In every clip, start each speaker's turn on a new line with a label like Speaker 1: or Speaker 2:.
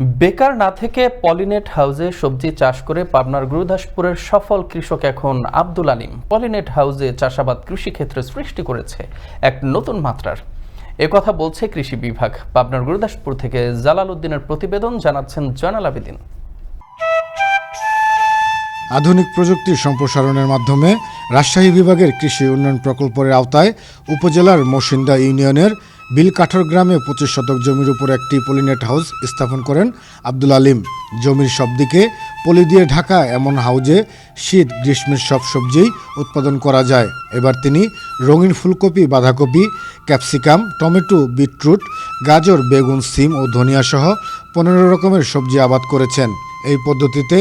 Speaker 1: বেকার না থেকে পলিনেট হাউসে সবজি চাষ করে পাবনার গুরুদাসপুরের সফল কৃষক এখন আব্দুল আলিম। পলিনেট হাউসে চাষাবাদ কৃষিক্ষেত্রে সৃষ্টি করেছে এক নতুন মাত্রার। কথা বলছে কৃষি বিভাগ। পাবনার গুরুদাসপুর থেকে জালাল উদ্দিনের প্রতিবেদন জানাচ্ছেন জয়নাল আবেদিন।
Speaker 2: আধুনিক প্রযুক্তির সম্প্রসারণের মাধ্যমে রাজশাহী বিভাগের কৃষি উন্নয়ন প্রকল্পের আওতায় উপজেলার মসিন্দা ইউনিয়নের বিলকাঠর গ্রামে পঁচিশ শতক জমির উপর একটি পলিনেট হাউস স্থাপন করেন আব্দুল আলিম। জমির সব দিকে পলি দিয়ে ঢাকা এমন হাউজে শীত, গ্রীষ্মের সব সবজিই উৎপাদন করা যায়। এবার তিনি রঙিন ফুলকপি, বাঁধাকপি, ক্যাপসিকাম, টমেটো, বিটরুট, গাজর, বেগুন, সিম ও ধনিয়া সহ পনেরো রকমের সবজি আবাদ করেছেন। এই পদ্ধতিতে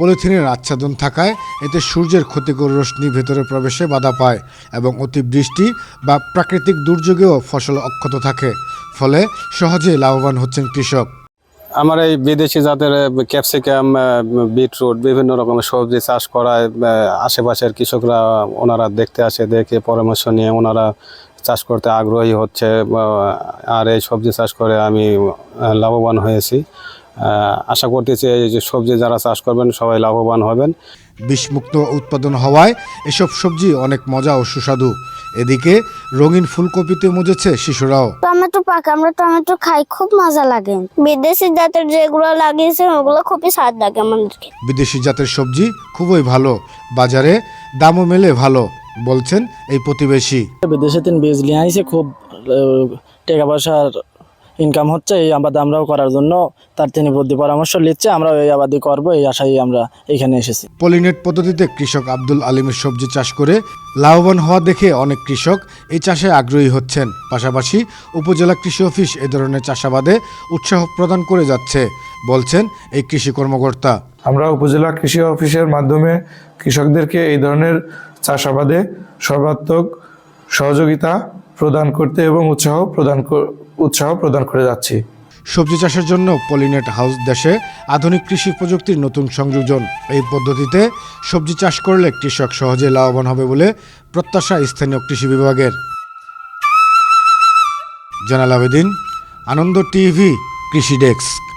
Speaker 2: পলিথিনের আচ্ছাদন থাকায় এতে সূর্যের ক্ষতিকর রশ্মি ভেতরে প্রবেশে বাধা পায় এবং অতিবৃষ্টি বা প্রাকৃতিক দুর্যোগেও ফসল অক্ষত থাকে। ফলে সহজেই লাভবান হচ্ছেন কৃষক।
Speaker 3: আমার এই বিদেশি জাতের ক্যাপসিকাম বিটরুট বিভিন্ন রকমের সবজি চাষ করায় আশেপাশের কৃষকরা, ওনারা দেখতে আসে, দেখে পরামর্শ নিয়ে ওনারা চাষ করতে আগ্রহী হচ্ছে আর এই সবজি চাষ করে আমি লাভবান হয়েছি। আশা করতেছি এই যে সবজি যারা চাষ করবেন সবাই লাভবান হবেন।
Speaker 2: বিষমুক্ত উৎপাদন হওয়ায় এসব সবজি অনেক মজা ও সুস্বাদু। এদিকে রঙিন ফুলকপিতে মজেছে শিশুরাও।
Speaker 4: টমেটো পাক আমরা টমেটো খাই খুব মজা লাগে। বিদেশি জাতের যেগুলো লাগিয়েছে ওগুলো খুবই স্বাদ লাগে আমাদেরকে।
Speaker 2: বিদেশি জাতের সবজি খুবই ভালো বাজারে দামও মেলে ভালো। বলছেন এই প্রতিবেশী।
Speaker 5: বিদেশে তিন বীজ নিয়ে আইছে খুব টাকা পয়সার ইনকাম হচ্ছে এই আবাদ আমরাও করার জন্য তার তিনি বুদ্ধি পরামর্শ নিচ্ছে আমরা এই আবাদি করব এই আশায় আমরা এখানে এসেছি।
Speaker 2: পলিনেট পদ্ধতিতে কৃষক আব্দুল আলিমের সবজি চাষ করে লাভবান হওয়া দেখে অনেক কৃষক এই চাষে আগ্রহী হচ্ছেন। পাশাপাশি উপজেলা কৃষি অফিস এ ধরনের চাষাবাদে উৎসাহ প্রদান করে যাচ্ছে। বলছেন এই কৃষি কর্মকর্তা।
Speaker 6: আমরা উপজেলা কৃষি অফিসের মাধ্যমে কৃষকদেরকে এই ধরনের চাষাবাদে সর্বাত্মক সহযোগিতা প্রদান করতে এবং উৎসাহ প্রদান উৎসাহ প্রদান করে যাচ্ছি।
Speaker 2: সবজি চাষের জন্য পলিনেট হাউস দেশে আধুনিক কৃষি প্রযুক্তির নতুন সংযোজন। এই পদ্ধতিতে সবজি চাষ করলে কৃষক সহজে লাভবান হবে বলে প্রত্যাশা স্থানীয় কৃষি বিভাগের। জানাল আবেদিন আনন্দ টিভি কৃষি ডেস্ক।